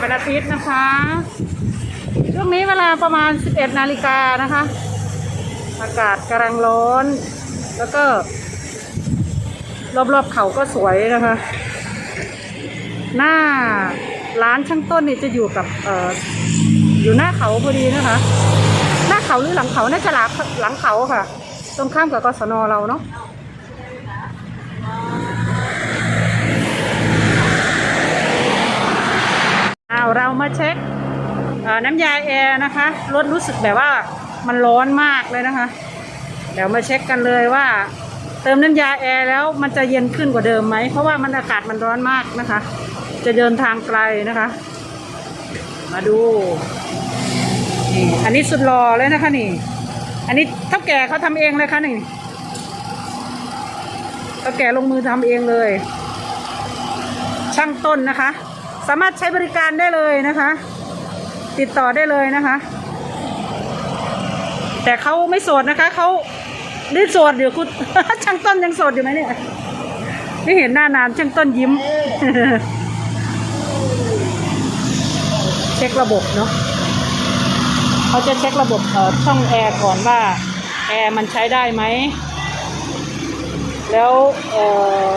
เป็นอาทิตย์นะคะช่วงนี้เวลาประมาณ 11 นาฬิกานะคะ อากาศกำลังร้อน แล้วก็รอบๆเขาก็สวยนะคะ หน้าร้านช่างต้นนี่จะอยู่กับเอ่ออยู่หน้าเขาพอดีนะคะ หน้าเขาหรือหลังเขาน่าจะหลังหลังเขาค่ะ ตรงข้ามกับกศนเราเนาะ เอาเรามาเช็คน้ำยาแอร์นะคะรถรู้สึกแบบว่ามันร้อนมากเลยนะคะ เดี๋ยวมาเช็คกันเลยว่า เติมน้ำยาแอร์แล้วมันจะเย็นขึ้นกว่าเดิมไหม เพราะว่ามันอากาศมันร้อนมากนะคะ จะเดินทางไกลนะคะ มาดูนี่อันนี้สุดหล่อเลยนะคะนี่ อันนี้เท่าแก่เขาทำเองเลยค่ะนี่เท่าแก่ลงมือทำเองเลย ช่างต้นนะคะ สามารถใช้บริการได้เลยนะคะ ติดต่อได้เลยนะคะ แต่เขาไม่โสดนะคะ เขาได้โสดเดี๋ยวคุณช่างต้นยังโสดอยู่ไหมเนี่ยไม่เห็นหน้านานช่างต้นยิ้ม เช็คระบบเนาะเขาจะเช็คระบบเอ่อช่องแอร์ก่อนว่า แอร์มันใช้ได้ไหม แล้วเอ่อ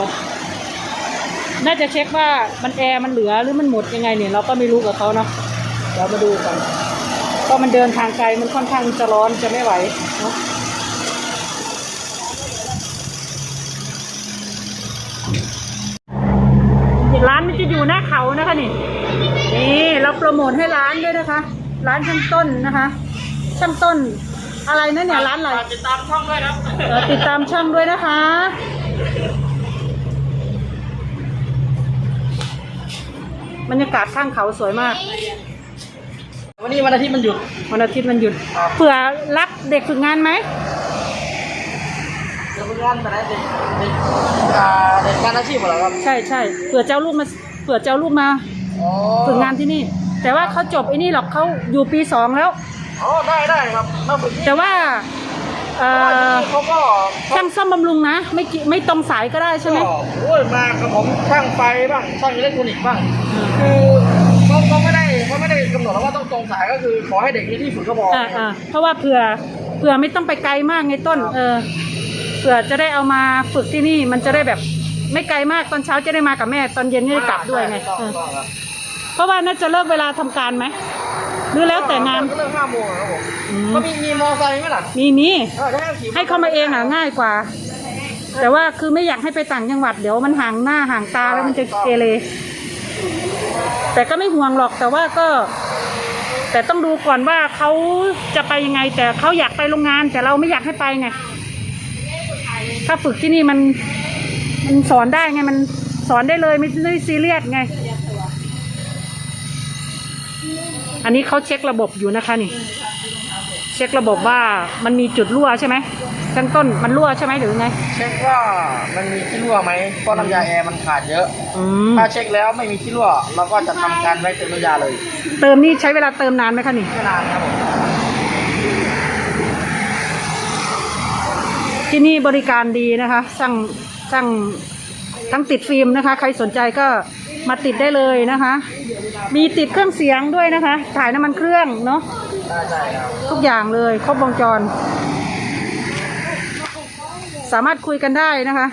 น่าจะเช็คว่ามันแอร์มันเหลือหรือมันหมดยังไงเนี่ยเราก็ไม่รู้กับเขาเนาะเดี๋ยวมาดูกันก็มันเดินทางไกลมันค่อนข้างจะร้อนจะไม่ไหวเนาะร้านมันจะอยู่หน้าเขานะคะนี่นี่เราโปรโมทให้ร้านด้วยนะคะ ร้านช่างต้นนะคะช่างต้น อะไรนะเนี่ยร้านอะไรติดตามช่องด้วยครับเอ่อติดตามช่องด้วยนะคะ บรรยากาศข้างเขาสวยมาก วันนี้วันอาทิตย์มันหยุด วันอาทิตย์มันหยุดครับเผื่อรับเด็กฝึกงานไหมเดี๋ยวเพื่อนไปไหนเด็กเด็กอ่าเด็กการอาชีพเหรอครับใช่ใช่เผื่อเจ้าลูกมาเผื่อเจ้าลูกมาอ๋อฝึกงานที่นี่ แต่ว่าเขาจบไอ้นี่หรอกเขาอยู่ปีสองแล้วอ๋อได้ได้ครับมาฝึกที่แต่ว่า เอ่เพราะว่าที่อนี่เขาก็ช่างซ่อมบำรุงนะ ไม่กิไม่ตรงสายก็ได้ใช่ไหม ก็โอ้ยมากับผมช่างไฟบ้างช่างอิเล็กทรอนิกส์บ้าง คือเขาเขาไม่ได้เขาไม่ได้กำหนดว่าต้องตรงสายก็คือขอให้เด็กมีที่ฝึกก็พออ่าอ่าเพราะว่าเผื่อเผื่อไม่ต้องไปไกลมากไงต้น เออเผื่อจะได้เอามาฝึกที่นี่มันจะได้แบบไม่ไกลมากตอนเช้าจะได้มากับแม่ ตอนเย็นจะได้กลับด้วยไงต้องเออต้องครับเพราะว่าน่าจะเลิกเวลาทำการไหม หรือแล้วแต่งาน ก็เริ่มห้าโมงครับผมอืม ก็มีมีมอไซค์ไหมล่ะมีมีเออได้ขี่ให้เข้ามาเองอะง่ายกว่า แต่ว่าคือไม่อยากให้ไปต่างจังหวัดเดี๋ยวมันห่างหน้าห่างตาแล้วมันจะเกเรแต่ก็ไม่ห่วงหรอกแต่ว่าก็ แต่ต้องดูก่อนว่าเขาจะไปยังไง แต่เขาอยากไปโรงงาน แต่เราไม่อยากให้ไปไงถ้าฝึกที่นี่มัน มันสอนได้ไงมันสอนได้เลยไม่ได้ซีเรียสไง อันนี้เขาเช็คระบบอยู่นะคะนี่ เช็คระบบว่ามันมีจุดรั่วใช่ไหมขั้นต้นมันรั่วใช่ไหมหรือไง เช็คว่ามันมีที่รั่วไหมเพราะน้ำยาแอร์มันขาดเยอะ อืมถ้าเช็คแล้วไม่มีที่รั่ว เราก็จะทำการไว้เติมน้ำยาเลยเติมนี่ใช้เวลาเติมนานไหมคะนี่ ไม่นานครับผมที่นี่บริการดีนะคะช่างช่างทั้งติดฟิล์มนะคะ ใครสนใจก็ มาติดได้เลยนะคะ มีติดเครื่องเสียงด้วยนะคะ ถ่ายน้ำมันเครื่องเนาะได้ใช่ครับทุกอย่างเลยครบวงจร สามารถคุยกันได้นะคะ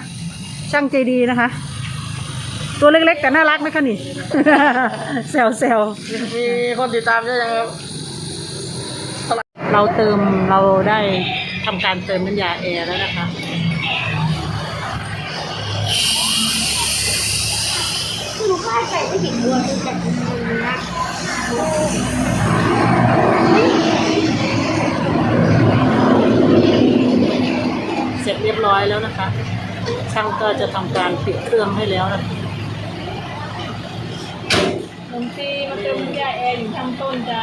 ช่างใจดีนะคะ ตัวเล็กๆแต่น่ารักไหมคะนี่แซวแซวมีคนติดตามเยอะยังครับเราเติมเราได้ทำการเติมน้ำยาแอร์แล้วนะคะ ก็ใส่ไม่ถึงบัวจนจากตรงนี้นะเสร็จเรียบร้อยแล้วนะคะ ช่างก็จะทำการปิดเครื่องให้แล้วนะผมตีมาเติมน้ำยาแอร์อยู่ข้างต้นจ้า